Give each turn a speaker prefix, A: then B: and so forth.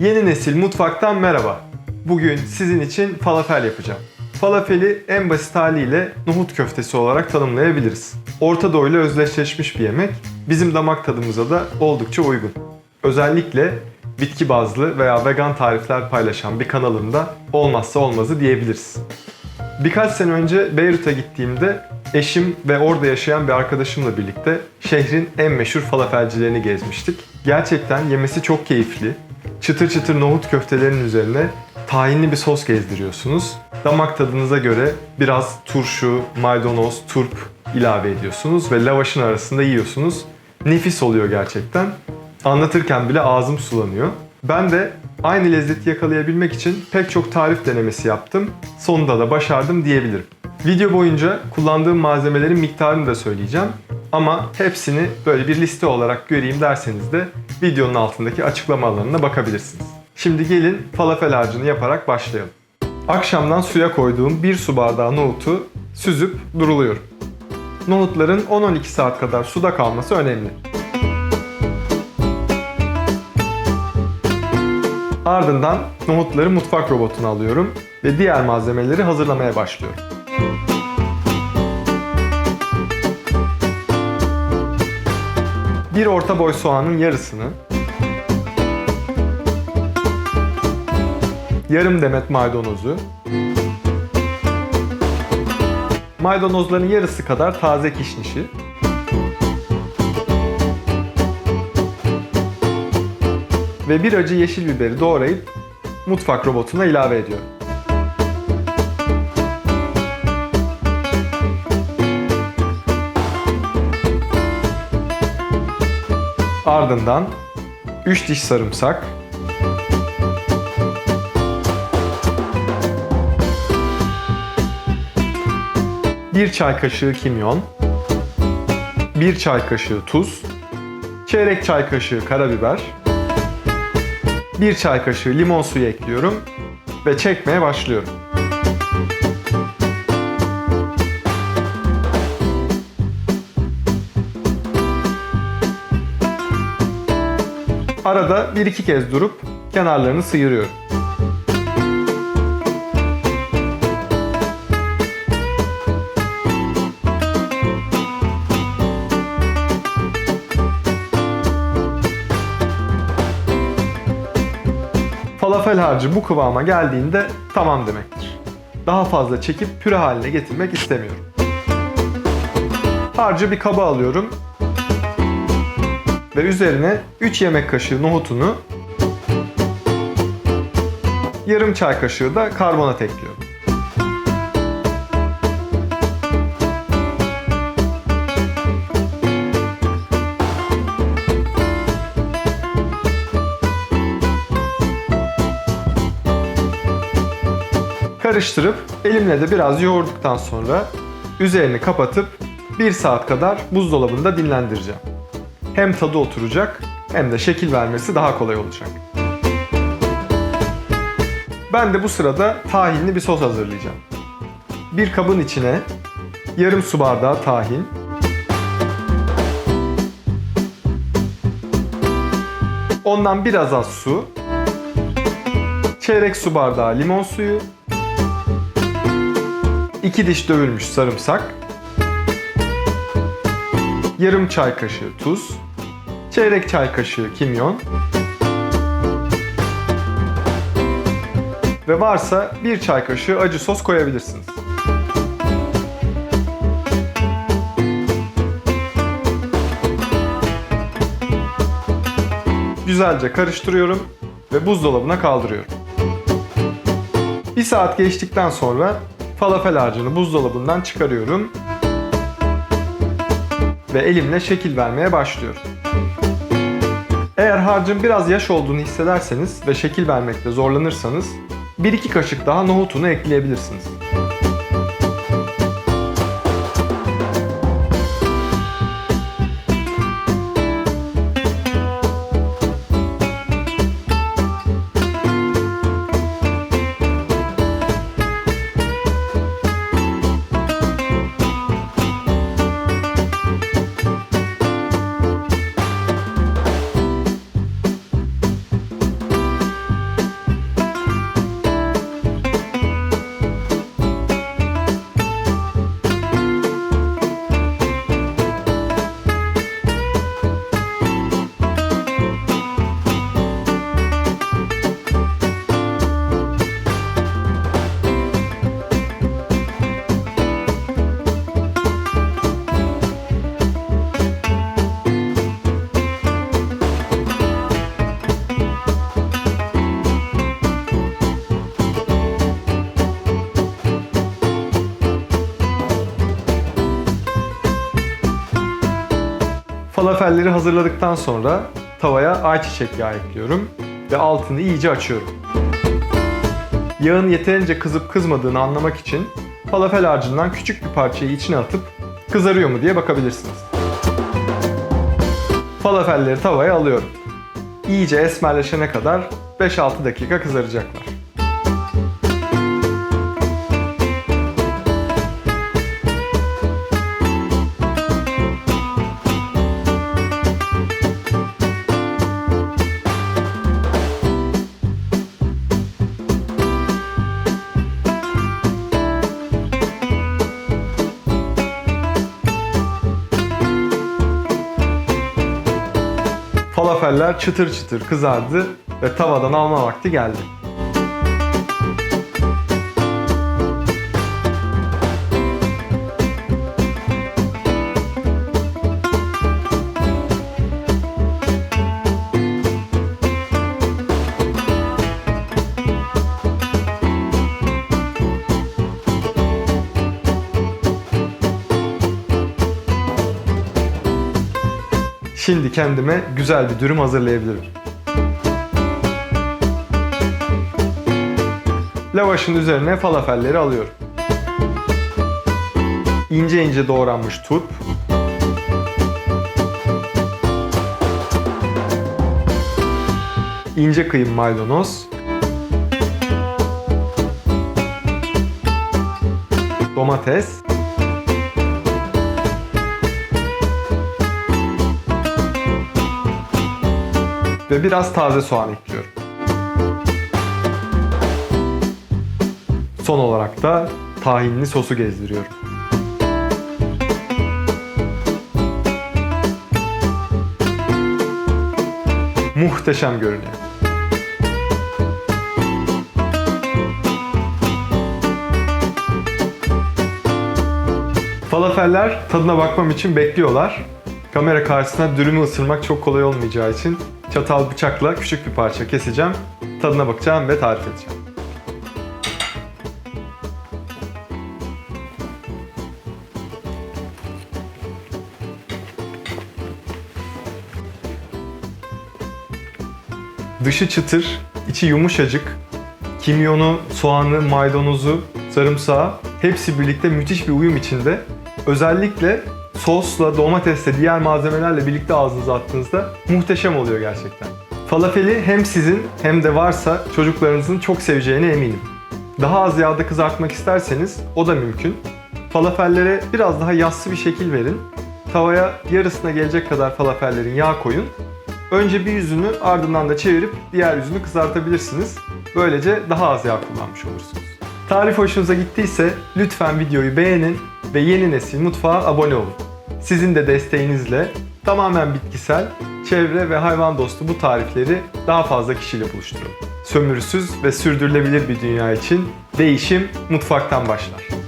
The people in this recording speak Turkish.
A: Yeni nesil mutfaktan merhaba. Bugün sizin için falafel yapacağım. Falafeli en basit haliyle nohut köftesi olarak tanımlayabiliriz. Orta Doğu ile özdeşleşmiş bir yemek. Bizim damak tadımıza da oldukça uygun. Özellikle bitki bazlı veya vegan tarifler paylaşan bir kanalında olmazsa olmazı diyebiliriz. Birkaç sene önce Beyrut'a gittiğimde eşim ve orada yaşayan bir arkadaşımla birlikte şehrin en meşhur falafelcilerini gezmiştik. Gerçekten yemesi çok keyifli. Çıtır çıtır nohut köftelerinin üzerine tahinli bir sos gezdiriyorsunuz. Damak tadınıza göre biraz turşu, maydanoz, turp ilave ediyorsunuz ve lavaşın arasında yiyorsunuz. Nefis oluyor gerçekten. Anlatırken bile ağzım sulanıyor. Ben de aynı lezzeti yakalayabilmek için pek çok tarif denemesi yaptım. Sonunda da başardım diyebilirim. Video boyunca kullandığım malzemelerin miktarını da söyleyeceğim. Ama hepsini böyle bir liste olarak göreyim derseniz de videonun altındaki açıklama alanına bakabilirsiniz. Şimdi gelin falafel harcını yaparak başlayalım. Akşamdan suya koyduğum 1 su bardağı nohutu süzüp duruluyorum. Nohutların 10-12 saat kadar suda kalması önemli. Ardından nohutları mutfak robotuna alıyorum ve diğer malzemeleri hazırlamaya başlıyorum. Bir orta boy soğanın yarısını, yarım demet maydanozu, maydanozların yarısı kadar taze kişnişi, ve bir acı yeşil biberi doğrayıp mutfak robotuna ilave ediyorum. Ardından 3 diş sarımsak, bir çay kaşığı kimyon, bir çay kaşığı tuz, çeyrek çay kaşığı karabiber, 1 çay kaşığı limon suyu ekliyorum ve çekmeye başlıyorum. Arada bir iki kez durup kenarlarını sıyırıyorum. Falafel harcı bu kıvama geldiğinde tamam demektir. Daha fazla çekip püre haline getirmek istemiyorum. Harcı bir kaba alıyorum ve üzerine 3 yemek kaşığı nohutunu, yarım çay kaşığı da karbonat ekliyorum. Karıştırıp elimle de biraz yoğurduktan sonra üzerini kapatıp 1 saat kadar buzdolabında dinlendireceğim. Hem tadı oturacak hem de şekil vermesi daha kolay olacak. Ben de bu sırada tahinli bir sos hazırlayacağım. Bir kabın içine yarım su bardağı tahin, ondan biraz az su, çeyrek su bardağı limon suyu, 2 diş dövülmüş sarımsak, yarım çay kaşığı tuz, çeyrek çay kaşığı kimyon ve varsa bir çay kaşığı acı sos koyabilirsiniz. Güzelce karıştırıyorum ve buzdolabına kaldırıyorum. Bir saat geçtikten sonra falafel harcını buzdolabından çıkarıyorum ve elimle şekil vermeye başlıyorum. Eğer harcın biraz yaş olduğunu hissederseniz ve şekil vermekte zorlanırsanız 1-2 kaşık daha nohutunu ekleyebilirsiniz. Falafelleri hazırladıktan sonra tavaya ayçiçek yağı ekliyorum ve altını iyice açıyorum. Yağın yeterince kızıp kızmadığını anlamak için falafel harcından küçük bir parçayı içine atıp kızarıyor mu diye bakabilirsiniz. Falafelleri tavaya alıyorum. İyice esmerleşene kadar 5-6 dakika kızaracaklar. Falafeller çıtır çıtır kızardı ve tavadan alma vakti geldi. Şimdi kendime güzel bir dürüm hazırlayabilirim. Lavaşın üzerine falafelleri alıyorum. İnce ince doğranmış turp. ince kıyım maydanoz. Domates. Ve biraz taze soğan ekliyorum. Son olarak da tahinli sosu gezdiriyorum. Muhteşem görünüyor. Falafeller tadına bakmam için bekliyorlar. Kamera karşısında dürümü ısırmak çok kolay olmayacağı için çatal bıçakla küçük bir parça keseceğim. Tadına bakacağım ve tarif edeceğim. Dışı çıtır, içi yumuşacık. Kimyonu, soğanı, maydanozu, sarımsağı hepsi birlikte müthiş bir uyum içinde. Özellikle sosla, domatesle, diğer malzemelerle birlikte ağzınıza attığınızda muhteşem oluyor gerçekten. Falafeli hem sizin hem de varsa çocuklarınızın çok seveceğine eminim. Daha az yağda kızartmak isterseniz o da mümkün. Falafellere biraz daha yassı bir şekil verin. Tavaya yarısına gelecek kadar falafellerin yağ koyun. Önce bir yüzünü ardından da çevirip diğer yüzünü kızartabilirsiniz. Böylece daha az yağ kullanmış olursunuz. Tarif hoşunuza gittiyse lütfen videoyu beğenin ve yeni nesil mutfağa abone olun. Sizin de desteğinizle tamamen bitkisel, çevre ve hayvan dostu bu tarifleri daha fazla kişiyle buluşturalım. Sömürüsüz ve sürdürülebilir bir dünya için değişim mutfaktan başlar.